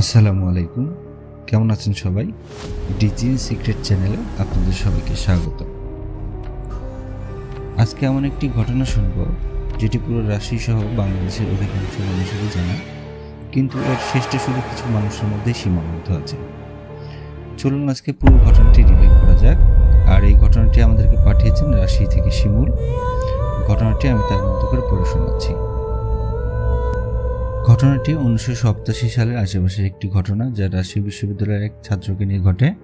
আসসালামু আলাইকুম। কেমন আছেন সবাই? ডিজিন সিক্রেট চ্যানেলে আপনাদের সবাইকে স্বাগত। আজকে এমন একটি ঘটনা শুনব, যেটি পুরো রাশি সহ বাংলাদেশের অধিকাংশ মানুষেরই জানা, কিন্তু এর শেষটা শুধু কিছু মানুষের মধ্যেই সীমাবদ্ধ আছে। চলুন আজকে পুরো ঘটনাটি রিভিউ করা যাক। আর এই ঘটনাটি আমাদেরকে পাঠিয়েছেন রাশি থেকে শিমুল। ঘটনাটি আমি তার মতো করে পড়ে শোনাচ্ছি। ঘটনাটি উনিশশো সপ্তাশি সালের আশেপাশের একটি ঘটনা যা রাজশাহী বিশ্ববিদ্যালয়ের এক ছাত্রকে নিয়ে ঘটে।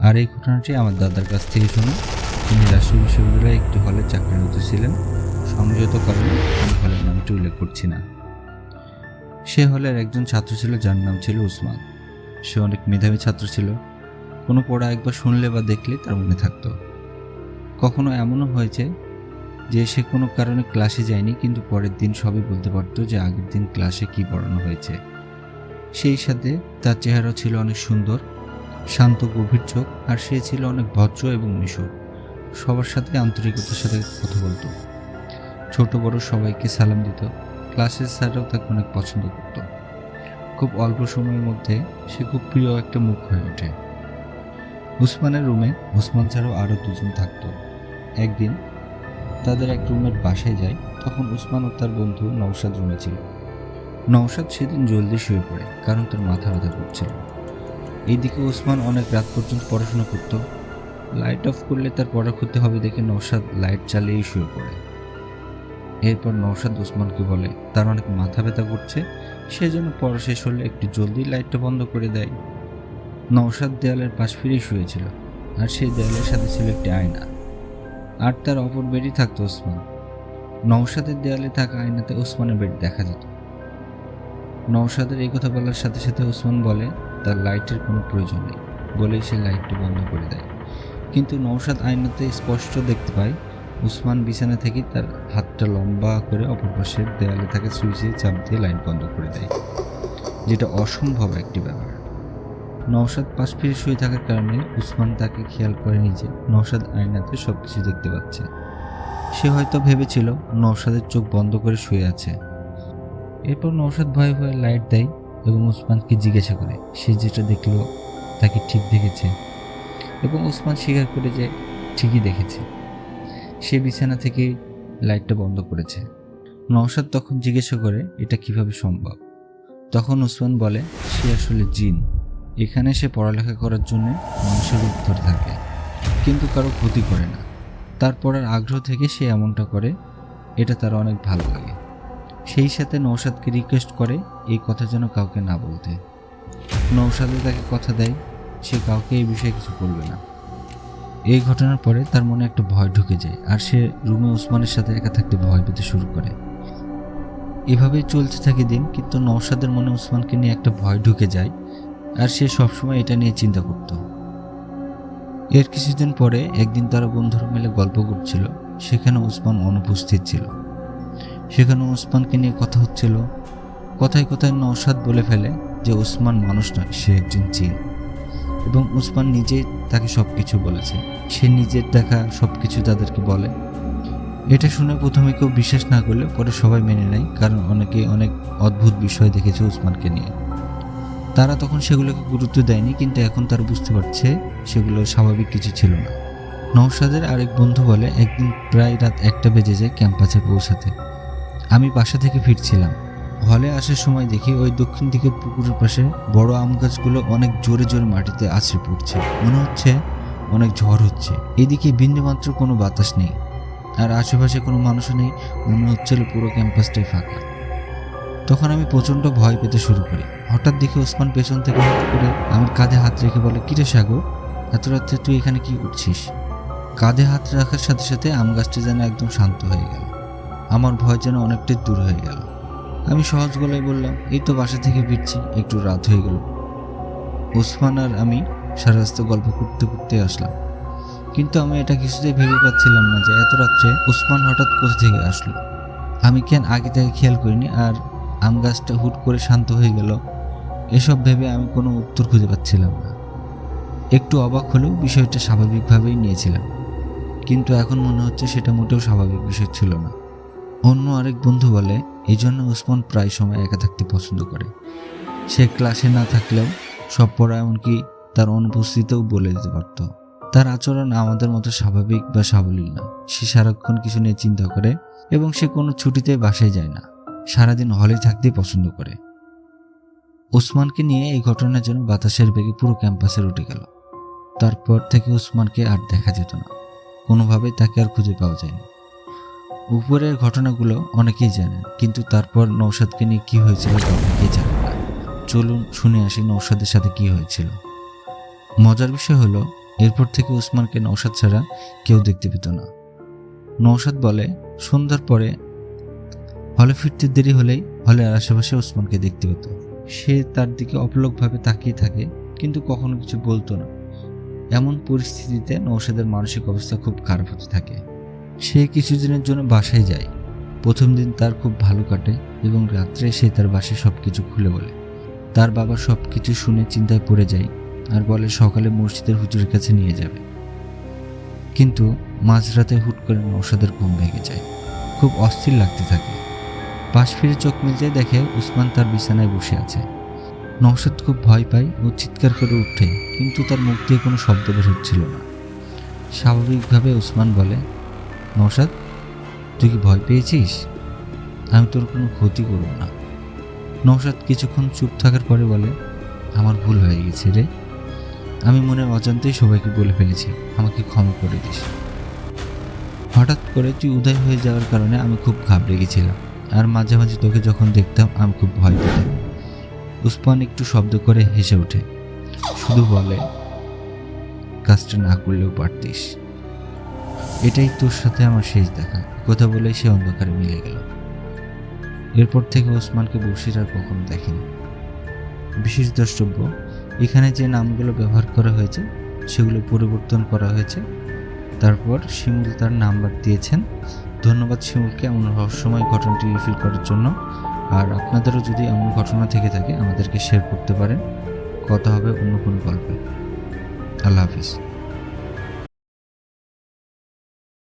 আর এই ঘটনাটি আমার দাদার কাছ থেকে শোনা। তিনি রাজশাহী বিশ্ববিদ্যালয়ে একটি হলে চাকরিরত ছিলেন। সংযত কারণে আমি হলের নামটি উল্লেখ করছি না। সে হলের একজন ছাত্র ছিল, যার নাম ছিল উসমান। সে অনেক মেধাবী ছাত্র ছিল। কোনো পড়া একবার শুনলে বা দেখলে তার মনে থাকতো। কখনো এমনও হয়েছে যে সে কোনো কারণে ক্লাসে যায়নি, কিন্তু পরের দিন সবই বলতে পারত যে আগের দিন ক্লাসে কি পড়ানো হয়েছে। সেই সাথে তার চেহারা ছিল অনেক সুন্দর, শান্ত, গভীর চোখ, আর সে ছিল অনেক ভদ্র এবং মিশুক সবার সাথে আন্তরিকতার সাথে কথা বলতো। ছোট, বড় সবাইকে সালাম দিত। ক্লাসের স্যাররাও তাকে অনেক পছন্দ করত। খুব অল্প সময়ের মধ্যে সে খুব প্রিয় একটা মুখ হয়ে ওঠে। উসমানের রুমে উসমান ছাড়াও আরও দুজন থাকতো। একদিন তাদের এক রুমের বাসায় যায়, তখন উসমান ও তার বন্ধু নৌসাদ রুমে ছিল। নৌসাদ সেদিন জলদি শুয়ে পড়ে, কারণ তার মাথা ব্যথা করছিল। এইদিকে ওসমান অনেক রাত পর্যন্ত পড়াশোনা করত। লাইট অফ করলে তার পড়া ক্ষতি হবে দেখে নৌসাদ লাইট চালিয়েই শুয়ে পড়ে। এরপর নৌসাদ উসমানকে বলে, তার অনেক মাথা ব্যথা করছে, সেজন্য পড়া শেষ হলে একটু জলদি লাইটটা বন্ধ করে দেয়। নৌসাদ দেয়ালের পাশ ফিরেই শুয়েছিল, আর সেই দেয়ালের সাথে ছিল একটি আয়না। আর তার অপর বেডই থাকতো ওসমান। নৌসাদের দেয়ালে থাকা আয়নাতে ওসমানের বেড দেখা যেত। নৌসাদের এই কথা বলার সাথে সাথে ওসমান বলে, তার লাইটের কোনো প্রয়োজন নেই। বলেই সে লাইটটি বন্ধ করে দেয়। কিন্তু নৌসাদ আয়নাতে স্পষ্ট দেখতে পায় উসমান বিছানা থেকে তার হাতটা লম্বা করে অপর পাশের দেয়ালে থাকা সুইচে চাপ দিয়ে লাইট বন্ধ করে দেয়, যেটা অসম্ভব একটি ব্যাপার। নওশাদ পাশ ফিরে শুয়ে থাকার কারণে উসমান তাকে খেয়াল করে নিজে। নওশাদ আয়নাতে সব কিছু দেখতে পাচ্ছে। সে হয়তো ভেবেছিল নওশাদের চোখ বন্ধ করে শুয়ে আছে। এরপর নওশাদ ভয়ে ভয়ে লাইট দেয় এবং উসমানকে জিজ্ঞাসা করে, সে যেটা দেখল তাকে ঠিক দেখেছে? এবং উসমান স্বীকার করে যে ঠিকই দেখেছে। সে বিছানা থেকে লাইটটা বন্ধ করেছে। নওশাদ তখন জিজ্ঞাসা করে, এটা কীভাবে সম্ভব? তখন উসমান বলে, সে আসলে জিন। এখানে সে পড়ালেখা করার জন্য মানুষের ধরে থাকে, কিন্তু কারও ক্ষতি করে না। তার পড়ার আগ্রহ থেকে সে এমনটা করে, এটা তার অনেক ভালো লাগে। সেই সাথে নৌসাদকে রিকোয়েস্ট করে এই কথা যেন কাউকে না বলতে। নৌসাদে তাকে কথা দেয়, সে কাউকে এই বিষয়ে কিছু বলবে না। এই ঘটনার পরে তার মনে একটা ভয় ঢুকে যায়, আর সে রুমে ওসমানের সাথে একা থাকতে ভয় পেতে শুরু করে। এভাবেই চলতে থাকে দিন, কিন্তু নৌসাদের মনে ওসমানকে নিয়ে একটা ভয় ঢুকে যায় আর সে সবসময় এটা নিয়ে চিন্তা করত। এর কিছুদিন পরে একদিন তারা বন্ধুরা মিলে গল্প করছিল, সেখানে উসমান অনুপস্থিত ছিল। সেখানে উসমানকে নিয়ে কথা হচ্ছিল। কথায় কথায় নৌসাদ বলে ফেলে যে উসমান মানুষ নয়, সে একজন চীন। এবং উসমান নিজে তাকে সব কিছু বলেছে। সে নিজের দেখা সব কিছু তাদেরকে বলে। এটা শুনে প্রথমে কেউ বিশ্বাস না করলে পরে সবাই মেনে নেয়, কারণ অনেকে অনেক অদ্ভুত বিষয় দেখেছে উসমানকে নিয়ে। তারা তখন সেগুলোকে গুরুত্ব দেয়নি, কিন্তু এখন তারা বুঝতে পারছে সেগুলো স্বাভাবিক কিছু ছিল না। নৌসাদের আরেক বন্ধু বলে, একদিন প্রায় রাত একটা বেজে যায় ক্যাম্পাসে পৌঁছাতে। আমি বাসা থেকে ফিরছিলাম। হলে আসার সময় দেখি ওই দক্ষিণ দিকের পুকুরের পাশে বড় আম গাছগুলো অনেক জোরে জোরে মাটিতে আছড়ে পড়ছে। মনে হচ্ছে অনেক ঝড় হচ্ছে। এদিকে বিন্দুমাত্র কোনো বাতাস নেই। আর আশেপাশে কোনো মানুষও নেই। মনে হচ্ছিল পুরো ক্যাম্পাসটাই ফাঁকা। তখন আমি প্রচণ্ড ভয় পেতে শুরু করি। হঠাৎ দেখি ওসমান পেছন থেকে হাত করে আমার কাঁধে হাত রেখে বলে কিরে সাগর, এত রাত্রে তুই এখানে কি করছিস? কাঁধে হাত রাখার সাথে সাথে আম গাছটি যেন একদম শান্ত হয়ে গেল। আমার ভয় যেন অনেকটাই দূর হয়ে গেল। আমি সহজ গলায় বললাম, এই তো বাসা থেকে ফিরছি, একটু রাত হয়ে গেল। ওসমান আর আমি সারা রাস্তা গল্প করতে করতে আসলাম। কিন্তু আমি এটা কিছুতেই ভেবে পাচ্ছিলাম না যে এত রাত্রে ওসমান হঠাৎ কোথা থেকে আসলো। আমি কেন আগে থেকে খেয়াল করিনি, আর আম গাছটা হুট করে শান্ত হয়ে গেল। এসব ভেবে আমি কোনো উত্তর খুঁজে পাচ্ছিলাম না। একটু অবাক হলেও বিষয়টা স্বাভাবিকভাবেই নিয়েছিলাম। কিন্তু এখন মনে হচ্ছে সেটা মোটেও স্বাভাবিক বিষয় ছিল না। অন্য আরেক বন্ধু বলে, এই জন্য ওসমান প্রায় সময় একা থাকতে পছন্দ করে। সে ক্লাসে না থাকলেও সব পড়া এমনকি তার অনুপস্থিতিতেও বলে দিতে পারত। তার আচরণ আমাদের মতো স্বাভাবিক বা সাবলীল না। সে সারাক্ষণ কিছু নিয়ে চিন্তা করে এবং সে কোনো ছুটিতে বাসায় যায় না। সারাদিন হলে থাকতেই পছন্দ করে। ওসমানকে নিয়ে এই ঘটনার জন্য বাতাসের বেগে পুরো ক্যাম্পাসে উঠে গেল। তারপর থেকে ওসমানকে আর দেখা যেত না। কোনোভাবেই তাকে আর খুঁজে পাওয়া যায়নি। উপরের ঘটনাগুলো অনেকেই জানেন, কিন্তু তারপর নৌসাদকে নিয়ে কি হয়েছিল তা অনেকেই জানেন না। চলুন শুনে আসি নৌসাদের সাথে কি হয়েছিল। মজার বিষয় হলো, এরপর থেকে ওসমানকে নৌসাদ ছাড়া কেউ দেখতে পেত না। নৌসাদ বলে, সন্ধ্যার পরে হলে ফিরতে দেরি হলেই হলের আশেপাশে ওসমানকে দেখতে পেত সে তার দিকে অপলকভাবে তাকিয়ে থাকে, কিন্তু কখনো কিছু বলতো না। এমন পরিস্থিতিতে নৌসাদের মানসিক অবস্থা খুব খারাপ হতে থাকে। সে কিছুদিনের জন্য বাসায় যায়। প্রথম দিন তার খুব ভালো কাটে এবং রাত্রে সে তার বাসায় সব কিছু খুলে বলে। তার বাবা সব কিছু শুনে চিন্তায় পড়ে যায় আর বলে সকালে মসজিদের হুজুরের কাছে নিয়ে যাবে। কিন্তু মাঝরাতে হুট করে নৌসাদের ঘুম ভেঙে যায়। খুব অস্থির লাগতে থাকে। পাশ ফিরে চোখ মিলতে দেখে উসমান তার বিছানায় বসে আছে। নৌসাদ খুব ভয় পায় ও চিৎকার করে উঠে, কিন্তু তার মুখ দিয়ে কোনো শব্দ বের হচ্ছিল না। স্বাভাবিকভাবে উসমান বলে নৌসাদ তুই কি ভয় পেয়েছিস? আমি তোর কোনো ক্ষতি করব না। নৌসাদ কিছুক্ষণ চুপ থাকার পরে বলে, আমার ভুল হয়ে গেছে রে। আমি মনের অজান্তেই সবাইকে বলে ফেলেছি, আমাকে ক্ষমা করে দিস। হঠাৎ করে তুই উদয় হয়ে যাওয়ার কারণে আমি খুব ঘাবড়ে গেছিলাম। আর মাঝে মাঝে তোকে যখন দেখতাম, আমি খুব ভয় পেতাম। উসমান একটু শব্দ করে হেসে ওঠে। শুধু বলে, কাজটা না করলেও পারতিস। এটাই তোর সাথে আমার শেষ দেখা। কথা বলে সে অন্ধকারে মিলে গেল। এরপর থেকে ওসমানকে বসির আর কখনো দেখেনি। বিশেষ দ্রষ্টব্য, এখানে যে নামগুলো ব্যবহার করা হয়েছে, সেগুলো পরিবর্তন করা হয়েছে। তারপর শিমুল তার নাম্বার দিয়েছেন। ধন্যবাদ শিমুলকে এমন রহস্যময় ঘটনাটি রিফিল করার জন্য। আর আপনাদেরও যদি এমন ঘটনা থেকে থাকে, আমাদেরকে শেয়ার করতে পারেন। কথা হবে অন্য কোনো গল্পে। আল্লাহ হাফিজ।